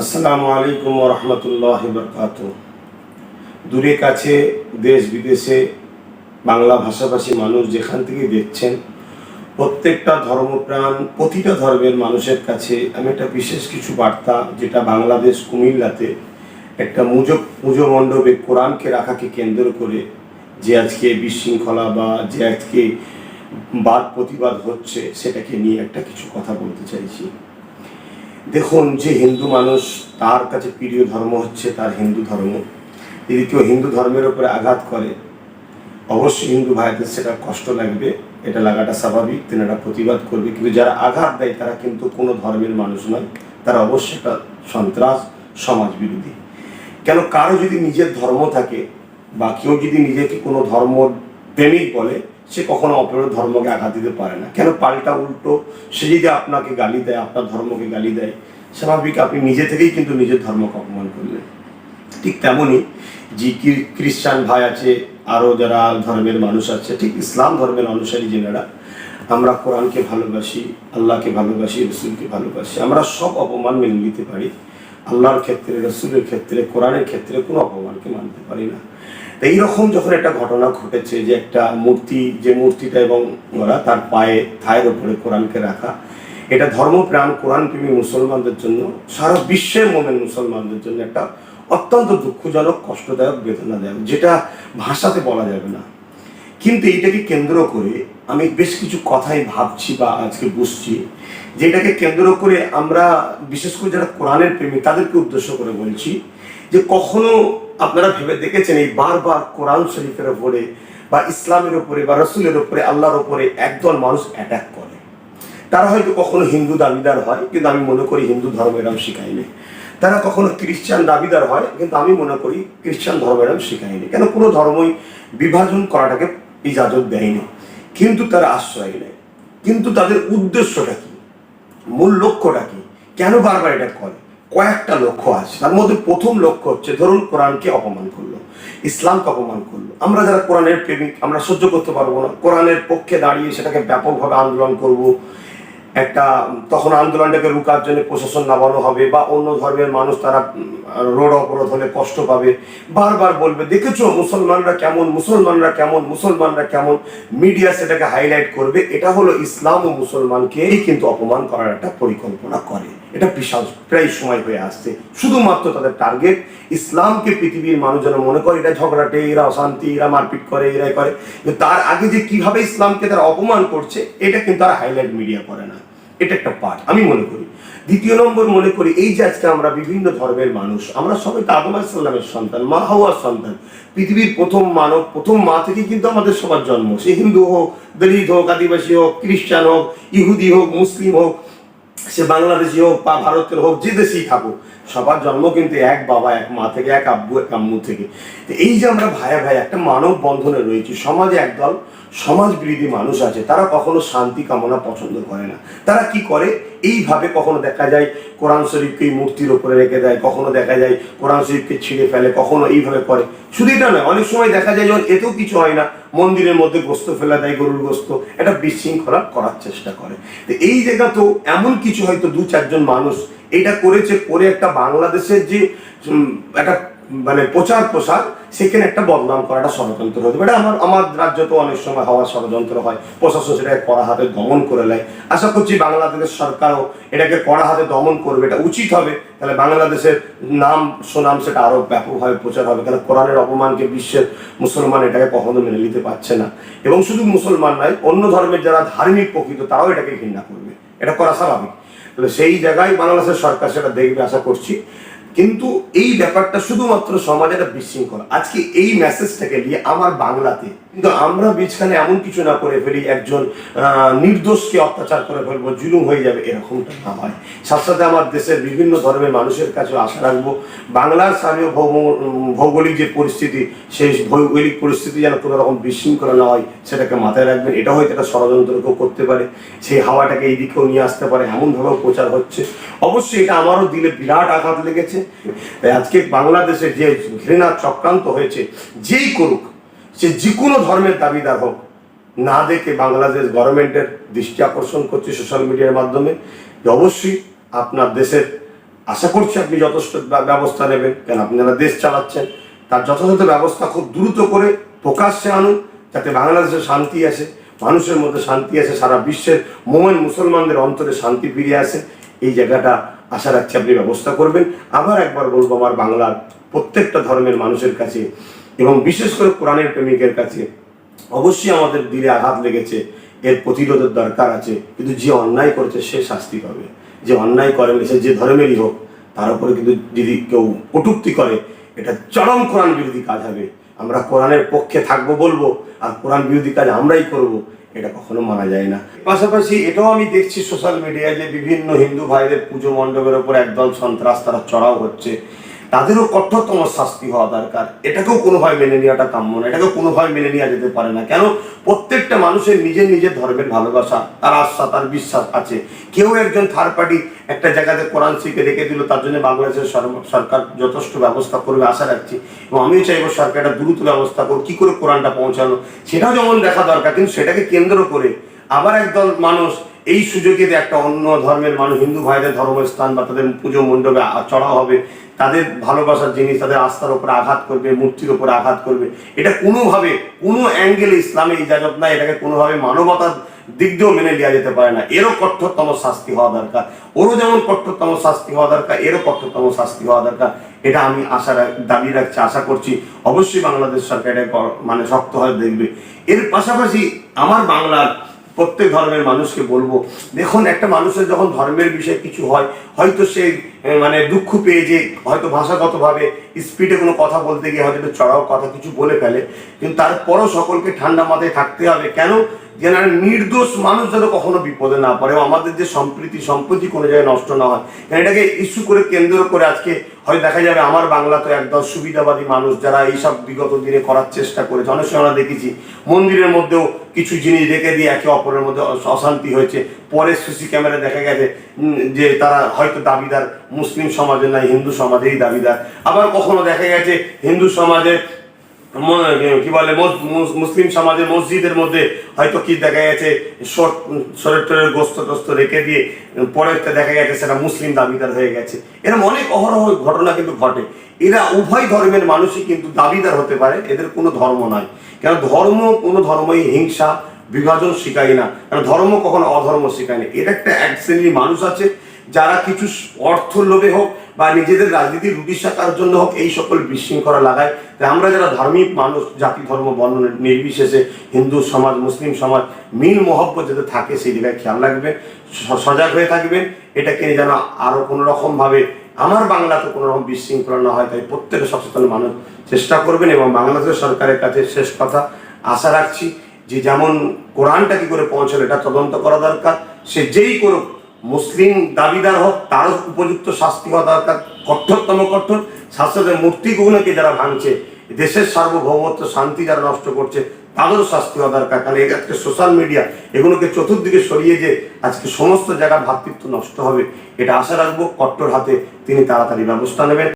আসসালামু আলাইকুম রহমতুল্লাহ বরকাত দূরে কাছে, দেশ বিদেশে, বাংলা ভাষাভাষী মানুষ যেখান থেকে দেখছেন, প্রত্যেকটা ধর্মপ্রাণ, প্রতিটা ধর্মের মানুষের কাছে আমি একটা বিশেষ কিছু বার্তা, যেটা বাংলাদেশ কুমিল্লাতে একটা মুজো পুজো মণ্ডপে কোরআনকে রাখাকে কেন্দ্র করে যে আজকে বিশৃঙ্খলা বা যে আজকে বাদ প্রতিবাদ হচ্ছে, সেটাকে নিয়ে একটা কিছু কথা বলতে চাইছি। দেখুন যে হিন্দু মানুষ তার কাছে প্রিয় ধর্ম হচ্ছে তার হিন্দু ধর্ম। যদি কেউ হিন্দু ধর্মের উপরে আঘাত করে, অবশ্যই হিন্দু ভাইদের সেটা কষ্ট লাগবে, এটা লাগাটা স্বাভাবিক তেনারা প্রতিবাদ করবে। কিন্তু যারা আঘাত দেয়, তারা কিন্তু কোনো ধর্মের মানুষ নয়, তারা অবশ্যই একটা সন্ত্রাস সমাজ বিরোধী কেন কারও যদি নিজের ধর্ম থাকে, বা কেউ যদি নিজেকে কোনো ধর্ম প্রেমিক বলে সে কখনো অপরের ধর্মকে আঘাত দিতে পারে না। কেন পাল্টা উল্টো? সে যদি আপনাকে গালি দেয়, আপনার ধর্মকে গালি দেয়, স্বাভাবিক আপনি নিজে থেকেই কিন্তু নিজের ধর্মকে অপমান করলেন। ঠিক তেমনই যে খ্রিস্টান ভাই আছে, আরও যারা ধর্মের মানুষ আছে, ঠিক ইসলাম ধর্মের অনুসারী যেনারা, আমরা কোরআনকে ভালোবাসি, আল্লাহকে ভালোবাসি, রসুলকে ভালোবাসি, আমরা সব অপমান মেনে নিতে পারি। আল্লাহর ক্ষেত্রে, রসুলের ক্ষেত্রে, কোরআনের ক্ষেত্রে কোনো অপমানকে মানতে পারি না। তো এইরকম যখন একটা ঘটনা ঘটেছে যে একটা মূর্তি, যে মূর্তিটা এবং ওরা তার পায়ে, থায়ের ওপরে কোরআনকে রাখা, এটা ধর্মপ্রাণ কোরআন প্রেমী মুসলমানদের জন্য, সারা বিশ্বের মোমেন মুসলমানদের জন্য একটা অত্যন্ত দুঃখজনক, কষ্টদায়ক, বেদনাদায়ক, যেটা ভাষাতে বলা যাবে না। কিন্তু এটাকে কেন্দ্র করে আমি বেশ কিছু কথাই ভাবছি বা আজকে বুঝছি, যেটাকে কেন্দ্র করে আমরা, বিশেষ করে যারা কোরআনের প্রেমী, তাদেরকে উদ্দেশ্য করে বলছি যে কখনো আপনারা ভেবে দেখেছেন এই বারবার কোরআন শরীফের উপরে বা ইসলামের উপরে বা রসুলের উপরে, আল্লাহর উপরে একদল মানুষ অ্যাটাক করে? তারা হয়তো কখনো হিন্দু দাবিদার হয়, কিন্তু আমি মনে করি হিন্দু ধর্ম এরম শিখায়নি। তারা কখনো খ্রিস্টান দাবিদার হয়, কিন্তু আমি মনে করি খ্রিস্টান ধর্ম এরম শিখায়নি। কেন? কোনো ধর্মই বিভাজন করাটাকে ইজাজত দেয়নি। কিন্তু তারা আশ্রয় নেয়। কিন্তু তাদের উদ্দেশ্যটা কি? মূল লক্ষ্যটা কি? কেন বারবার এটা করে? কয়েকটা লক্ষ্য আছে। তার মধ্যে প্রথম লক্ষ্য হচ্ছে, ধরুন কোরআনকে অপমান করল, ইসলামকে অপমান করল। আমরা যারা কোরআনের প্রেমিক, আমরা সহ্য করতে পারব না। কোরআনের পক্ষে দাঁড়িয়ে সেটাকে ব্যাপকভাবে আন্দোলন করব। একটা, তখন আন্দোলনটাকে রুকার জন্য প্রশাসন নামানো হবে বা অন্য ধর্মের মানুষ তারা রোড অবরোধ হলে কষ্ট পাবে। বারবার বলবে, দেখেছ, মুসলমানরা কেমন মুসলমানরা কেমন মুসলমানরা কেমন? মিডিয়া সেটাকে হাইলাইট করবে। এটা হলো ইসলাম ও মুসলমানকেই কিন্তু অপমান করার একটা পরিকল্পনা করে। এটা বিশাল, প্রায় সময় হয়ে আসছে। শুধুমাত্র তাদের টার্গেট ইসলামকে পৃথিবীর মানুষ যেন মনে করে এটা ঝগড়াটে এরা অশান্তি, এরা মারপিট করে, এরাই করে। তার আগে যে কীভাবে ইসলামকে তারা অপমান করছে, এটা কিন্তু তারা হাইলাইট মিডিয়া করে না। এটা একটা পার্ট আমি মনে করি। দ্বিতীয় নম্বর মনে করি, এই যে আজকে আমরা বিভিন্ন ধর্মের মানুষ, আমরা সবাই তো আদম আলাইসাল্লামের সন্তান, মা হওয়ার সন্তান। পৃথিবীর প্রথম মানব, প্রথম মা থেকে কিন্তু আমাদের সবার জন্ম। সে হিন্দু হোক, দলিত হোক, আদিবাসী হোক, খ্রিস্টান হোক, ইহুদি হোক, মুসলিম হোক সে বাংলাদেশি হোক বা ভারতের হোক, যে দেশেই থাকুক, সবার জন্ম কিন্তু এক বাবা, এক মা থেকে, এক আব্বু, এক আম্মু থেকে। তো এই যে আমরা ভাইয়া ভাই একটা মানব বন্ধনে রয়েছি, সমাজে একদল সমাজ বিরোধী মানুষ আছে, তারা কখনো শান্তি কামনা পছন্দ করে না। তারা কি করে? এইভাবে কখনো দেখা যায় কোরআন শরীফকে মূর্তির ওপরে রেখে দেয়, কখনো দেখা যায় কোরআন শরীফকে ছিঁড়ে ফেলে, কখনো এইভাবে করে। শুধু এটা নয়, অনেক সময় দেখা যায় যখন এতেও কিছু হয় না, মন্দিরের মধ্যে গোস্ত ফেলা দেয় গরুর গোস্ত, এটা বিশৃঙ্খলা করার চেষ্টা করে। তো এই জায়গা তো এমন কিছু হয়তো দু চারজন মানুষ এটা করেছে, করে একটা বাংলাদেশের যে একটা মানে প্রচার প্রসার, সেখানে একটা বদনাম করাটা ষড়যন্ত্র হতে পারে। আমার আমার রাজ্য তো অনেক সময় হওয়ার ষড়যন্ত্র হয়। প্রশাসন সেটাকে কড়া হাতে দমন করে নেয়। আশা করছি বাংলাদেশের সরকারও এটাকে কড়া হাতে দমন করবে। এটা উচিত হবে। তাহলে বাংলাদেশের নাম, সুনাম সেটা আরও ব্যাপকভাবে প্রচার হবে। কারণ কোরআনের অপমানকে বিশ্বের মুসলমান এটাকে কখনো মেনে নিতে পারছে না। এবং শুধু মুসলমান নয়, অন্য ধর্মের যারা ধার্মিক প্রকৃত, তারাও এটাকে ঘৃণা করবে। এটা করা স্বাভাবিক। তাহলে সেই জায়গায় বাংলাদেশের সরকার সেটা দেখবে, আশা করছি। কিন্তু এই ব্যাপারটা শুধুমাত্র সমাজ একটা বিশৃঙ্খল। আজকে এই মেসেজটাকে নিয়ে আমার বাংলাতে কিন্তু আমরা বীজখানে এমন কিছু না করে ফেলি, একজন নির্দোষকে অত্যাচার করে ফেলব, জুলুম হয়ে যাবে, এরকমটা না হয়। সাথে সাথে আমার দেশের বিভিন্ন ধর্মের মানুষের কাছে আশা রাখব, বাংলার স্থানীয় ভৌগোলিক যে পরিস্থিতি, সেই ভৌগোলিক পরিস্থিতি যেন কোনো রকম বিশৃঙ্খলা না হয়, সেটাকে মাথায় রাখবেন। এটা হয়তো একটা ষড়যন্ত্র কেউ করতে পারে, সেই হাওয়াটাকে এই দিকেও নিয়ে আসতে পারে এমনভাবেও প্রচার হচ্ছে। অবশ্যই এটা আমারও দিলে বিরাট আঘাত লেগেছে। আজকে বাংলাদেশে যে ঘৃণা চক্রান্ত হয়েছে, যেই করুক সে যে কোনো ধর্মের দাবিদার হোক, না দেখে বাংলাদেশ গভর্নমেন্টের দৃষ্টি আকর্ষণ করছে সোশ্যাল মিডিয়ার মাধ্যমে অবশ্যই আপনার দেশের, আশা করছি আপনি যথেষ্ট ব্যবস্থা নেবেন। কেন? আপনারা দেশ চালাচ্ছেন। তার যথাযথ ব্যবস্থা খুব দ্রুত করে প্রকাশ্যে আনুন, যাতে বাংলাদেশে শান্তি আসে, মানুষের মধ্যে শান্তি আসে, সারা বিশ্বের মোমেন মুসলমানদের অন্তরে শান্তি ফিরে আসে। এই জায়গাটা আশা রাখছি আপনি ব্যবস্থা করবেন। আবার একবার বলব, আমার বাংলার প্রত্যেকটা ধর্মের মানুষের কাছে এবং বিশেষ করে কোরআনের প্রেমিকের কাছে অবশ্যই আমাদের দিলে আঘাত লেগেছে, এর প্রতিরোধের দরকার আছে, কিন্তু যে অন্যায় করছে সে শাস্তি পাবে। যে অন্যায় করে সে যে ধর্মেরই হোক, তার উপরে কিন্তু যদি কেউ কটুক্তি করে, এটা চরম কোরআন বিরোধী কাজ হবে। আমরা কোরআনের পক্ষে থাকব বলব, আর কোরআন বিরোধী কাজ আমরাই করব, এটা কখনো মানা যায় না। পাশাপাশি এটাও আমি দেখছি সোশ্যাল মিডিয়ায় যে বিভিন্ন হিন্দু ভাইদের পুজো মণ্ডপের ওপর একদল সন্ত্রাস, তারা চড়াও হচ্ছে। তাদেরও কঠোরতম শাস্তি হওয়া দরকার। এটাকেও কোনোভাবে মেনে নেওয়াটা কাম্য না এটাকেও কোনোভাবে মেনে নেওয়া যেতে পারে না। কেন? প্রত্যেকটা মানুষের নিজের নিজের ধর্মের ভালোবাসা, তার আস্থা তার বিশ্বাস আছে। কেউ একজন থার্ড পার্টি একটা জায়গাতে কোরআন শিখে রেখে দিল, তার জন্য বাংলাদেশের সরকার যথেষ্ট ব্যবস্থা করবে আশা রাখছি। এবং আমিও চাইব সরকার একটা দ্রুত ব্যবস্থা করুক, কী করে কোরআনটা পৌঁছানো। সেটাও যেমন দেখা দরকার, কিন্তু সেটাকে কেন্দ্র করে আবার একদল মানুষ এই সুযোগে একটা অন্য ধর্মের মানুষ, হিন্দু ভাইদের ধর্মস্থান বা তাদের পুজো মণ্ডপে চড়া হবে, তাদের ভালোবাসার জিনিস, তাদের আস্থার উপরে আঘাত করবে, মূর্তির উপরে আঘাত করবে, এটা কোনোভাবে, কোনো অ্যাঙ্গেলে ইসলামে ইজাজত নাই, এটাকে কোনোভাবে মানবতার দিক দিয়েও মেনে নেওয়া যেতে পারে না। এরও কঠোরতম শাস্তি হওয়া দরকার। ওরও যেমন কঠোরতম শাস্তি হওয়া দরকার, এরও কঠোরতম শাস্তি হওয়া দরকার। এটা আমি আশা দাবি রাখছি, আশা করছি অবশ্যই বাংলাদেশ সরকার এটা মানে শক্তভাবে দেখবে। এর পাশাপাশি আমার বাংলার প্রত্যেক ধর্মের মানুষকে বলব। দেখুন, একটা মানুষের যখন ধর্মের বিষয়ে কিছু হয়, হয়তো সে মানে দুঃখ পেয়ে যে, হয়তো ভাষাগতভাবে স্পিডে কোনো কথা বলতে গিয়ে হয়তো চড়াও কথা কিছু বলে ফেলে, কিন্তু তারপরও সকলকে ঠান্ডা মাথায় থাকতে হবে। কেন? যেন নির্দোষ মানুষ যেন কখনো বিপদে না পড়ে আমাদের যে সম্প্রীতি সম্প্রতি কোনো জায়গায় নষ্ট না হয়। কারণ এটাকে ইস্যু করে কেন্দ্র করে আজকে হয় দেখা যাবে আমার বাংলা তো একদম সুবিধাবাদী মানুষ যারা এইসব বিগত দিনে করার চেষ্টা করেছে। অনেক সময় আমরা দেখেছি মন্দিরের মধ্যেও কিছু জিনিস রেখে দিয়ে একে অপরের মধ্যে অশান্তি হয়েছে। পরে সিসি ক্যামেরা দেখা গেছে যে তারা হয়তো দাবিদার মুসলিম সমাজের না, হিন্দু সমাজেরই দাবিদার। আবার কখনো দেখা গেছে হিন্দু সমাজের কি বলে মুসলিম সমাজের মসজিদের মধ্যে হয়তো কি দেখা গেছে শরীর টরের গোস্ত টোস্ত রেখে দিয়ে, পরে দেখা গেছে সেটা মুসলিম দাবিদার হয়ে গেছে। এরকম অনেক অহরহ ঘটনা কিন্তু ঘটে। এরা উভয় ধর্মের মানুষই কিন্তু দাবিদার হতে পারে, এদের কোনো ধর্ম নয় কেন ধর্ম, কোনো ধর্মই হিংসা, বিভাজন শিখায় না। কারণ ধর্ম কখনো অধর্ম শেখায় না। এর একটা এক শ্রেণির মানুষ আছে, যারা কিছু অর্থ লোভে হোক বা নিজেদের রাজনীতির রুটি শাখার জন্য হোক, এই সকল বিশৃঙ্খলা লাগায়। তাই আমরা যারা ধার্মিক মানুষ, জাতি, ধর্ম, বর্ণ নির্বিশেষে হিন্দু সমাজ, মুসলিম সমাজ, মিল মহব্বত যাতে থাকে, সেই জায়গায় খেয়াল রাখবেন সজাগ হয়ে থাকবেন। এটাকে যেন আরও কোনো রকম ভাবে, আমার বাংলাতে কোনো রকম বিশৃঙ্খলা না হয়, তাই প্রত্যেক সচেতন মানুষ চেষ্টা করবেন এবং বাংলাদেশ সরকারের কাছে শেষ কথা আশা রাখছি যে, যেমন কোরআনটা কি করে পৌঁছালো, এটা তদন্ত করা দরকার। সে যেই করুক মুসলিম দাবিদার হোক, তারও উপযুক্ত শাস্তি হওয়া দরকার। কঠোরতম কঠোর শাসকের মূর্তিগুলোকে যারা ভাঙছে, দেশের সার্বভৌমত্ব, শান্তি যারা নষ্ট করছে, তাদেরও শাস্তি হওয়া দরকার। কারণ আজকে সোশ্যাল মিডিয়া এগুলোকে চতুর্দিকে সরিয়ে যে আজকে সমস্ত জায়গার ভাতৃত্ব নষ্ট হবে, এটা আশা রাখব, কট্টর হাতে তিনি তাড়াতাড়ি ব্যবস্থা নেবেন।